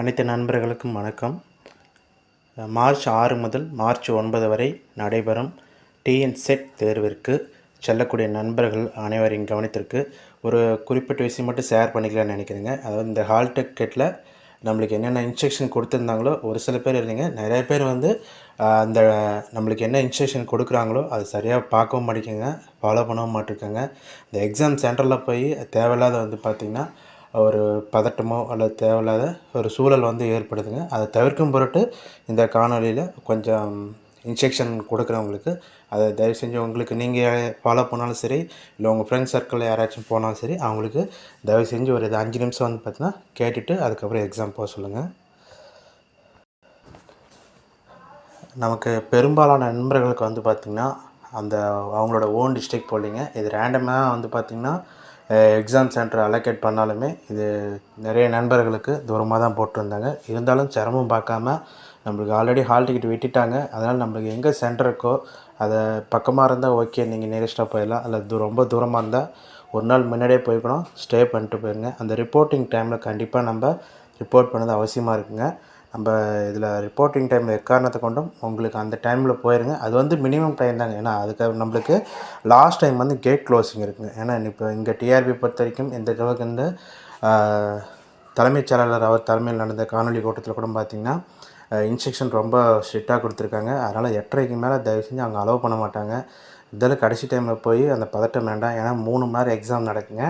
அனைத்து நண்பர்களுக்கும் வணக்கம். மார்ச் ஆறு முதல் மார்ச் ஒன்பது வரை நடைபெறும் டிஎன் செட் தேர்விற்கு செல்லக்கூடிய நண்பர்கள் அனைவரையும் கவனித்திருக்கு ஒரு குறிப்பிட்ட விஷயம் மட்டும் ஷேர் பண்ணிக்கலாம்னு நினைக்கிறேங்க. அதாவது இந்த ஹால் டிக்கெட்டில் நம்மளுக்கு என்னென்ன இன்ஸ்ட்ரக்ஷன் கொடுத்துருந்தாங்களோ ஒரு சில பேர் இருந்தீங்க நிறைய பேர் வந்து அந்த நம்மளுக்கு என்ன இன்ஸ்ட்ரக்ஷன் கொடுக்குறாங்களோ அது சரியாக பார்க்கவும் மாட்டேங்குங்க ஃபாலோ பண்ணவும் மாட்டிருக்காங்க. இந்த எக்ஸாம் சென்டரில் போய் தேவையில்லாத வந்து பார்த்திங்கன்னா ஒரு பதட்டமோ அல்லது தேவையில்லாத ஒரு சூழல் வந்து ஏற்படுதுங்க. அதை தவிர்க்கும் பொருட்டு இந்த காணொலியில் கொஞ்சம் இன்ஸ்ட்ரக்ஷன் கொடுக்குறவங்களுக்கு அதை தயவு செஞ்சு உங்களுக்கு நீங்கள் ஃபாலோ பண்ணாலும் சரி இல்லை உங்கள் ஃப்ரெண்ட்ஸ் சர்க்கிளில் யாராச்சும் போனாலும் சரி அவங்களுக்கு தயவு செஞ்சு ஒரு இது அஞ்சு நிமிஷம் வந்து பார்த்தீங்கன்னா கேட்டுட்டு அதுக்கப்புறம் எக்ஸாம் போக சொல்லுங்கள் நமக்கு பெரும்பாலான நண்பர்களுக்கு வந்து பார்த்திங்கன்னா அந்த அவங்களோட ஓன் டிஸ்ட்ரிக்ட் போலிங்க. இது ரேண்டமாக வந்து பார்த்திங்கன்னா எக்ஸாம் சென்டர் அலோகேட் பண்ணாலுமே இது நிறைய நண்பர்களுக்கு தூரமாக தான் போட்டிருந்தாங்க. இருந்தாலும் சிரமம் பார்க்காம நம்மளுக்கு ஆல்ரெடி ஹால் டிக்கெட் விட்டுட்டாங்க. அதனால் நம்மளுக்கு எங்கே சென்டர் இருக்கோ அதை பக்கமாக இருந்தால் ஓகே நீங்கள் நியரஸ்ட்டாக போயிடலாம். அல்லது ரொம்ப தூரமாக இருந்தால் ஒரு நாள் முன்னாடியே போய்க்கணும் ஸ்டே பண்ணிட்டு போயிருங்க. அந்த ரிப்போர்ட்டிங் டைமில் கண்டிப்பாக நம்ம ரிப்போர்ட் பண்ணது அவசியமாக இருக்குங்க. நம்ம இதில் ரிப்போர்ட்டிங் டைம் எக்காரணத்தை கொண்டும் உங்களுக்கு அந்த டைமில் போயிருங்க. அது வந்து மினிமம் டைம் தாங்க. ஏன்னா அதுக்கு நம்மளுக்கு லாஸ்ட் டைம் வந்து கேட் க்ளோசிங் இருக்குங்க ஏன்னா இப்போ இங்கே டிஆர்பி பொறுத்த வரைக்கும் இந்த அளவுக்கு இந்த தலைமைச் செயலாளர் அவர் தலைமையில் நடந்த காணொலி கூட்டத்தில் கூட பார்த்திங்கன்னா இன்ஸ்ட்ரக்ஷன் ரொம்ப ஸ்ட்ரிக்டாக கொடுத்துருக்காங்க. அதனால் எட்டரைக்கு மேலே தயவு செஞ்சு அவங்க அலோவ் பண்ண மாட்டாங்க. இதில் கடைசி டைமில் போய் அந்த பதட்டம் வேண்டாம். ஏன்னா மூணு மணி நேரம் எக்ஸாம் நடக்குங்க.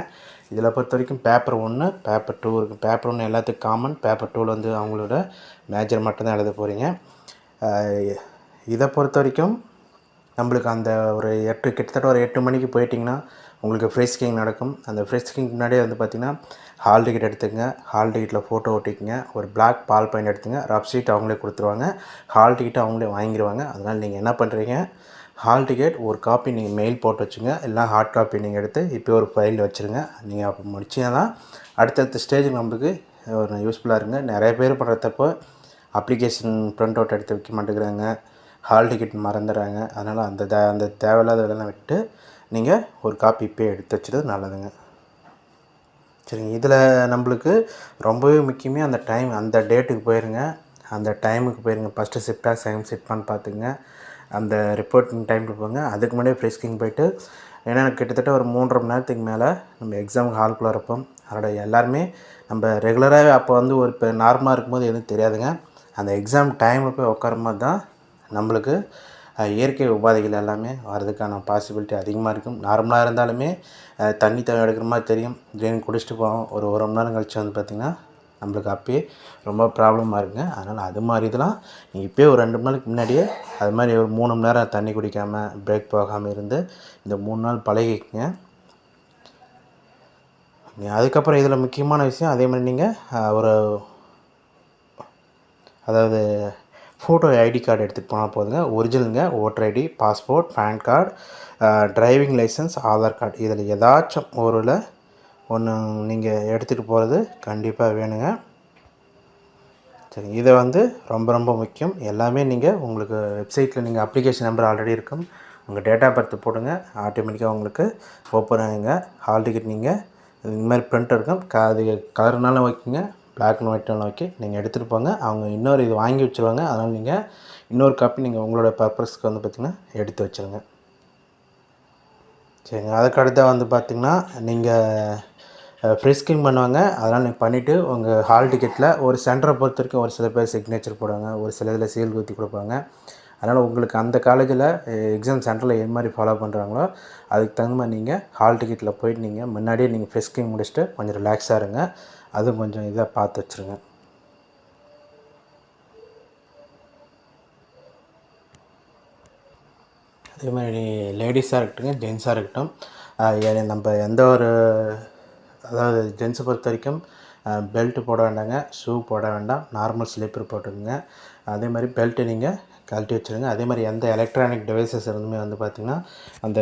இதில் பொறுத்த வரைக்கும் பேப்பர் ஒன்று பேப்பர் டூ இருக்குது பேப்பர் ஒன்று எல்லாத்துக்கும் காமன் பேப்பர் டூவில் வந்து அவங்களோட மேஜர் மட்டும்தான் எழுத போகிறீங்க இதை பொறுத்த வரைக்கும் நம்மளுக்கு அந்த ஒரு எட்டு கிட்டத்தட்ட ஒரு எட்டு மணிக்கு போயிட்டிங்கன்னா உங்களுக்கு ஃப்ரெஸ்கிங் நடக்கும். அந்த ஃப்ரெஸ்கிங் முன்னாடியே வந்து பார்த்திங்கன்னா ஹால் டிக்கெட் எடுத்துக்கங்க. ஹால் டிக்கெட்டில் ஃபோட்டோ ஒட்டிக்கங்க. ஒரு பிளாக் பால் பாயிண்ட் எடுத்துங்க ரப் ஷீட் அவங்களே கொடுத்துருவாங்க. ஹால் டிக்கெட் அவங்களே வாங்கிடுவாங்க அதனால் நீங்கள் என்ன பண்ணுறீங்க ஹால் டிக்கெட் ஒரு காப்பி நீங்கள் மெயில் போட்டு வச்சுங்க. எல்லாம் ஹார்ட் காப்பி நீங்கள் எடுத்து இப்போ ஒரு ஃபைல் வச்சுருங்க. நீங்கள் அப்போ முடிச்சீங்கன்னா அடுத்தடுத்த ஸ்டேஜ் நம்மளுக்கு ஒரு யூஸ்ஃபுல்லாக இருங்க நிறைய பேர் பண்ணுறதப்போ அப்ளிகேஷன் ப்ரிண்ட் அவுட் எடுத்து வைக்க மாட்டேங்கிறாங்க. ஹால் டிக்கெட் மறந்துடுறாங்க. அதனால் அந்த தே அந்த தேவையில்லாத வேலைலாம் விட்டு நீங்கள் ஒரு காப்பி இப்போ எடுத்து வச்சுறது நல்லதுங்க. சரிங்க. இதில் நம்மளுக்கு ரொம்பவே முக்கியமே அந்த டைம் அந்த டேட்டுக்கு போயிருங்க. அந்த டைமுக்கு போயிருங்க. ஃபஸ்ட்டு ஷிஃப்டாக செகண்ட் ஷிஃப்டான்னு பார்த்துங்க அந்த ரிப்போர்ட்டிங் டைமில் போங்க. அதுக்கு முன்னாடியே ஃப்ரெஸ்கிங் போயிட்டு ஏன்னா கிட்டத்தட்ட ஒரு மூன்றரை மணி நேரத்துக்கு மேலே நம்ம எக்ஸாமுக்கு ஹால்குள்ளே இருப்போம். அதோட எல்லாருமே நம்ம ரெகுலராகவே அப்போ வந்து ஒரு இப்போ நார்மலாக இருக்கும்போது எதுவும் தெரியாதுங்க. அந்த எக்ஸாம் டைமில் போய் உட்காரும்போது தான் நம்மளுக்கு இயற்கை உபாதைகள் எல்லாமே வர்றதுக்கான பாசிபிலிட்டி அதிகமாக இருக்கும். நார்மலாக இருந்தாலுமே தண்ணி தண்ணி எடுக்கிற மாதிரி தெரியும். ட்ரெயின் குடிச்சிட்டு போவோம். ஒரு ஒரு மணி நேரம் கழிச்சு வந்து பார்த்திங்கன்னா நம்மளுக்கு அப்பயே ரொம்ப ப்ராப்ளமாக இருக்குங்க. அதனால் அது மாதிரி இதெல்லாம் நீங்கள் இப்போயே ஒரு ரெண்டு மணி நாளைக்கு முன்னாடியே அது மாதிரி ஒரு மூணு மணி நேரம் தண்ணி குடிக்காமல் பிரேக் போகாமல் இருந்து இந்த மூணு நாள் பழகிக்கங்க. நீங்கள் அதுக்கப்புறம் இதில் முக்கியமான விஷயம் அதே மாதிரி நீங்கள் ஒரு அதாவது ஃபோட்டோ ஐடி கார்டு எடுத்துகிட்டு போனால் போதுங்க. ஒரிஜினலுங்க voter ID passport PAN card driving license Aadhaar card இதில் ஏதாச்சும் ஒரு ஒன்று நீங்கள் எடுத்துகிட்டு போகிறது கண்டிப்பாக வேணுங்க. சரி இதை வந்து ரொம்ப ரொம்ப முக்கியம். எல்லாமே நீங்கள் உங்களுக்கு வெப்சைட்டில் நீங்கள் அப்ளிகேஷன் நம்பர் ஆல்ரெடி இருக்கும். உங்கள் டேட்டா பர்த் போடுங்க. ஆட்டோமேட்டிக்காக உங்களுக்கு ஓப்பன் ஆகுங்க. ஹால் டிக்கெட் நீங்கள் இந்த மாதிரி பிரிண்ட் இருக்கும். அது கலர்னாலும் வைக்குங்க பிளாக் அண்ட் ஒயிட்னாலும் ஓகே. நீங்கள் எடுத்துகிட்டு போங்க. அவங்க இன்னொரு இது வாங்கி வச்சுருவாங்க. அதனால் நீங்கள் இன்னொரு காப்பி நீங்கள் உங்களோட பர்பஸ்க்கு வந்து பார்த்திங்கன்னா எடுத்து வச்சுருங்க. சரிங்க. அதுக்கு அடுத்த வந்து பார்த்திங்கன்னா நீங்கள் ஃப்ரிஸ்கிங் பண்ணுவாங்க. அதெல்லாம் நீங்கள் பண்ணிவிட்டு உங்கள் ஹால் டிக்கெட்டில் ஒரு சென்டரை பொறுத்த வரைக்கும் ஒரு சில பேர் சிக்னேச்சர் போடுவாங்க. ஒரு சில இதில் சீல் குத்தி கொடுப்பாங்க. அதனால் உங்களுக்கு அந்த காலேஜில் எக்ஸாம் சென்டரில் எது மாதிரி ஃபாலோ பண்ணுறாங்களோ அதுக்கு தகுந்த மாதிரி நீங்கள் ஹால் டிக்கெட்டில் போயிட்டு நீங்கள் முன்னாடியே நீங்கள் ஃப்ரிஸ்கிங் முடிச்சுட்டு கொஞ்சம் ரிலாக்ஸாக இருங்க. அதுவும் கொஞ்சம் இதாக பார்த்து வச்சுருங்க. அதே மாதிரி லேடிஸாக இருக்கட்டுங்க ஜென்ஸாக இருக்கட்டும் ஏ- நம்ம எந்த ஒரு அதாவது ஜென்ஸை பொறுத்த வரைக்கும் பெல்ட் போட வேண்டாங்க ஷூ போட வேண்டாம் நார்மல் ஸ்லீப்பர் போட்டுக்கோங்க. அதே மாதிரி பெல்ட்டு நீங்கள் கழட்டி வச்சுருங்க. அதே மாதிரி எந்த எலக்ட்ரானிக் டிவைசஸ் இருந்துமே வந்து பார்த்திங்கன்னா அந்த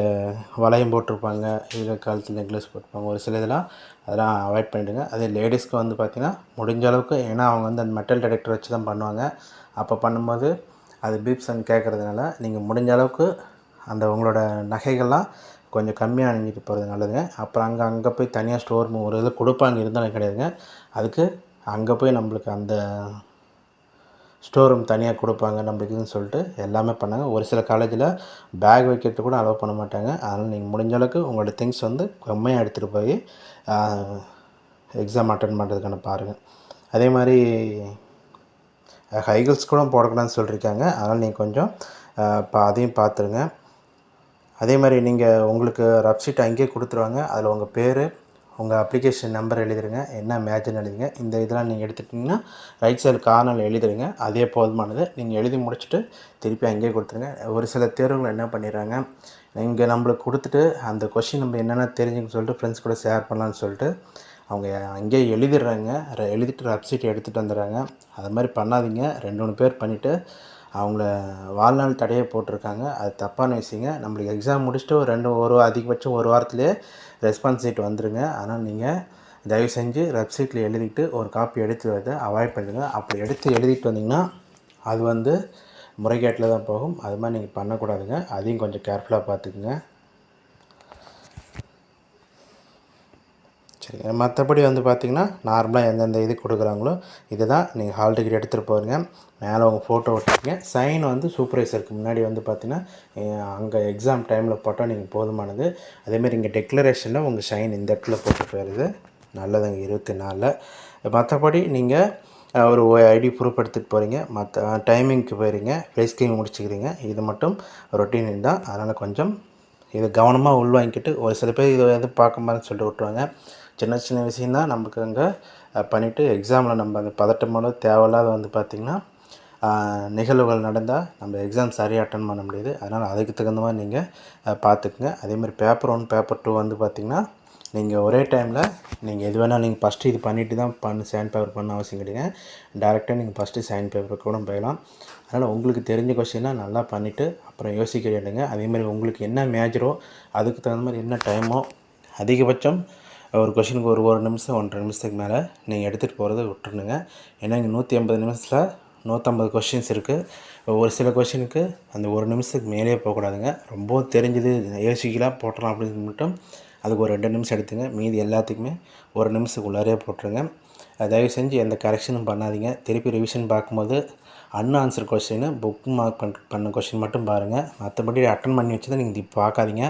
வளையம் போட்டிருப்பாங்க இல்லை காலத்தில் நெக்லஸ் போட்டிருப்பாங்க ஒரு சில இதெல்லாம் அதெல்லாம் அவாய்ட் பண்ணிவிடுங்க அதே லேடிஸ்க்கு வந்து பார்த்திங்கன்னா முடிஞ்ச அளவுக்கு ஏன்னா அவங்க வந்து அந்த மெட்டல் டிடெக்டர் வச்சு தான் பண்ணுவாங்க. அப்போ பண்ணும்போது அது பீப்ஸ் அண்ட் கேட்குறதுனால நீங்கள் முடிஞ்ச அளவுக்கு அந்த உங்களோட நகைகள்லாம் கொஞ்சம் கம்மியாக அணிஞ்சிட்டு போகிறது நல்லதுங்க. அப்புறம் அங்கே அங்கே போய் தனியாக ஸ்டோர் ரூம் ஒரு இது கொடுப்பாங்க இருந்தாலும் கிடையாதுங்க. அதுக்கு அங்கே போய் நம்மளுக்கு அந்த ஸ்டோர் ரூம் தனியாக கொடுப்பாங்க நம்மளுக்குன்னு சொல்லிட்டு எல்லாமே பண்ணாங்க. ஒரு சில காலேஜில் பேக் வைக்கிறது கூட அலோவ் பண்ண மாட்டாங்க. அதனால் நீங்கள் முடிஞ்ச அளவுக்கு உங்களோட திங்ஸ் வந்து கம்மியாக எடுத்துகிட்டு போய் எக்ஸாம் அட்டன் பண்ணுறதுக்கான பாருங்கள் அதே மாதிரி ஹைகிள்ஸ் கூட போடக்கூடாதுன்னு சொல்லியிருக்காங்க அதனால் நீங்கள் கொஞ்சம் இப்போ அதையும் பார்த்துருங்க. அதே மாதிரி நீங்கள் உங்களுக்கு ரப்ஷீட் அங்கேயே கொடுத்துருவாங்க. அதில் உங்கள் பேர் உங்கள் அப்ளிகேஷன் நம்பர் எழுதிடுங்க என்ன மேட்ச்னு எழுதிங்க இந்த இதெல்லாம் நீங்கள் எடுத்துட்டிங்கன்னா ரைட் சைடு கார்னரில் எழுதிடுங்க அதே போதுமானது. நீங்கள் எழுதி முடிச்சுட்டு திருப்பி அங்கேயே கொடுத்துருங்க. ஒரு சில தேர்வுகள் என்ன பண்ணிடுறாங்க இங்கே நம்மளுக்கு கொடுத்துட்டு அந்த கொஷின் நம்ம என்னென்ன தெரிஞ்சுன்னு சொல்லிட்டு ஃப்ரெண்ட்ஸ் கூட ஷேர் பண்ணலான்னு சொல்லிட்டு அவங்க அங்கேயே எழுதிடுறாங்க. ர- எழுதிட்டு ரப்சீட் எடுத்துகிட்டு வந்துடுறாங்க. அது மாதிரி பண்ணாதீங்க. ரெண்டு மூணு பேர் பண்ணிவிட்டு அவங்கள வாழ்நாள் தடையை போட்டிருக்காங்க. அது தப்பான விஷயங்க. நம்மளுக்கு எக்ஸாம் முடிச்சுட்டு ஒரு ரெண்டு ஒரு அதிகபட்சம் ஒரு வாரத்துலேயே ரெஸ்பான்ஸ் சீட் வந்துடுங்க ஆனால் நீங்கள் தயவு செஞ்சு வெப்சைட்டில் எழுதிட்டு ஒரு காப்பி எடுத்து வரத அவாய்ட் பண்ணுங்கள் அப்படி எடுத்து எழுதிட்டு வந்தீங்கன்னா அது வந்து முறைகேட்டில் தான் போகும். அது மாதிரி நீங்கள் பண்ணக்கூடாதுங்க. அதையும் கொஞ்சம் கேர்ஃபுல்லாக பார்த்துக்குங்க. மற்றபடி வந்து பார்த்திங்கன்னா நார்மலாக எந்தெந்த இது கொடுக்குறாங்களோ இது தான் நீங்கள் ஹால் டிக்கெட் எடுத்துகிட்டு போகிறீங்க மேலே உங்கள் ஃபோட்டோ ஒட்டிங்க சைன் வந்து சூப்பர்வைசருக்கு முன்னாடி வந்து பார்த்திங்கன்னா அங்கே எக்ஸாம் டைமில் போட்டால் நீங்கள் போதுமானது. அதேமாரி இங்கே டெக்ளரேஷனில் உங்கள் சைன் இந்த இடத்துல போட்டு போயிடுது. நல்லதுங்க இருபத்தி நாலில். மற்றபடி நீங்கள் ஒரு ஐடி ப்ரூஃப் எடுத்துகிட்டு போகிறீங்க மற்ற டைமிங்க்கு போயிடுங்க ப்ரைஸ் கேம் முடிச்சுக்கிறீங்க. இது மட்டும் ரொட்டீன் தான். அதனால் கொஞ்சம் இதை கவனமாக உள்வாங்கிக்கிட்டு ஒரு சில பேர் இதை எதுவும் பார்க்க மாதிரி சொல்லிட்டு விட்ருவாங்க சின்ன சின்ன விஷயந்தான் நமக்கு அங்கே பண்ணிவிட்டு எக்ஸாமில் நம்ம அந்த பதட்டமான தேவையில்லாத வந்து பார்த்திங்கன்னா நிகழ்வுகள் நடந்தால் நம்ம எக்ஸாம் சரியாக அட்டன் பண்ண முடியுது. அதனால் அதுக்கு தகுந்த மாதிரி நீங்கள் பார்த்துக்குங்க அதேமாதிரி பேப்பர் ஒன் பேப்பர் டூ வந்து பார்த்திங்கன்னா நீங்கள் ஒரே டைமில் நீங்கள் எது வேணால் நீங்கள் ஃபஸ்ட்டு இது பண்ணிவிட்டு தான் பண்ணு சைன் பேப்பர் பண்ண அவசியம் கிடையாது. டேரெக்டாக நீங்கள் ஃபஸ்ட்டு சைன் பேப்பர் கூட போயிடலாம். அதனால் உங்களுக்கு தெரிஞ்ச கொஸ்டினாக நல்லா பண்ணிவிட்டு அப்புறம் யோசிக்க வேண்டுங்க அதேமாதிரி உங்களுக்கு என்ன மேஜரோ அதுக்கு தகுந்த மாதிரி என்ன டைமோ அதிகபட்சம் ஒரு கொஷினுக்கு ஒரு ஒரு நிமிஷம் ஒன்றரை நிமிஷத்துக்கு மேலே நீங்கள் எடுத்துகிட்டு போகிறத விட்டுருணுங்க ஏன்னா இங்கே நூற்றி ஐம்பது நிமிஷத்தில் நூற்றம்பது கொஷின்ஸ் இருக்குது ஒரு சில கொஷினுக்கு அந்த ஒரு நிமிஷத்துக்கு மேலே போகக்கூடாதுங்க ரொம்பவும் தெரிஞ்சது யோசிக்கலாம் போட்டலாம் அப்படின்னு மட்டும் அதுக்கு ஒரு ரெண்டு நிமிஷம் எடுத்துங்க. மீதி எல்லாத்துக்குமே ஒரு நிமிஷத்துக்கு உள்ளாரே போட்டுருங்க. தயவு செஞ்சு எந்த கரெக்ஷனும் பண்ணாதீங்க. திருப்பி ரிவிஷன் பார்க்கும்போது an answer question bookmark பண் பண்ண கொஸ்டின் மட்டும் பாருங்கள் மற்றபடி அட்டன் பண்ணி வச்சதை நீங்கள் இது பார்க்காதீங்க.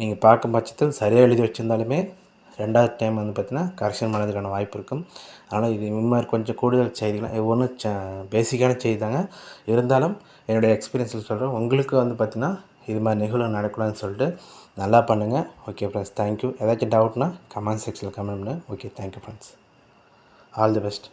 நீங்கள் பார்க்கும் பட்சத்தில் சரியாக எழுதி வச்சுருந்தாலுமே ரெண்டாவது டைம் வந்து பார்த்தீங்கன்னா கரெக்ஷன் பண்ணதுக்கான வாய்ப்பு இருக்கும். ஆனால் இது இந்த மாதிரி கொஞ்சம் கூடுதல் செய்திகள் ஒன்றும் ஒன்றும் பேசிக்கான செய்தி தாங்க இருந்தாலும் என்னுடைய எக்ஸ்பீரியன்ஸில் சொல்கிறேன் உங்களுக்கு வந்து பார்த்திங்கன்னா இது மாதிரி நிகழ்வு நடக்கலாம்னு சொல்லிட்டு நல்லா பண்ணுங்கள் ஓகே ஃப்ரெண்ட்ஸ் தேங்க்யூ ஏதாச்சும் டவுட்னா கமெண்ட் செக்ஷனில் கமெண்ட் பண்ணுங்கள் okay thank you friends all the best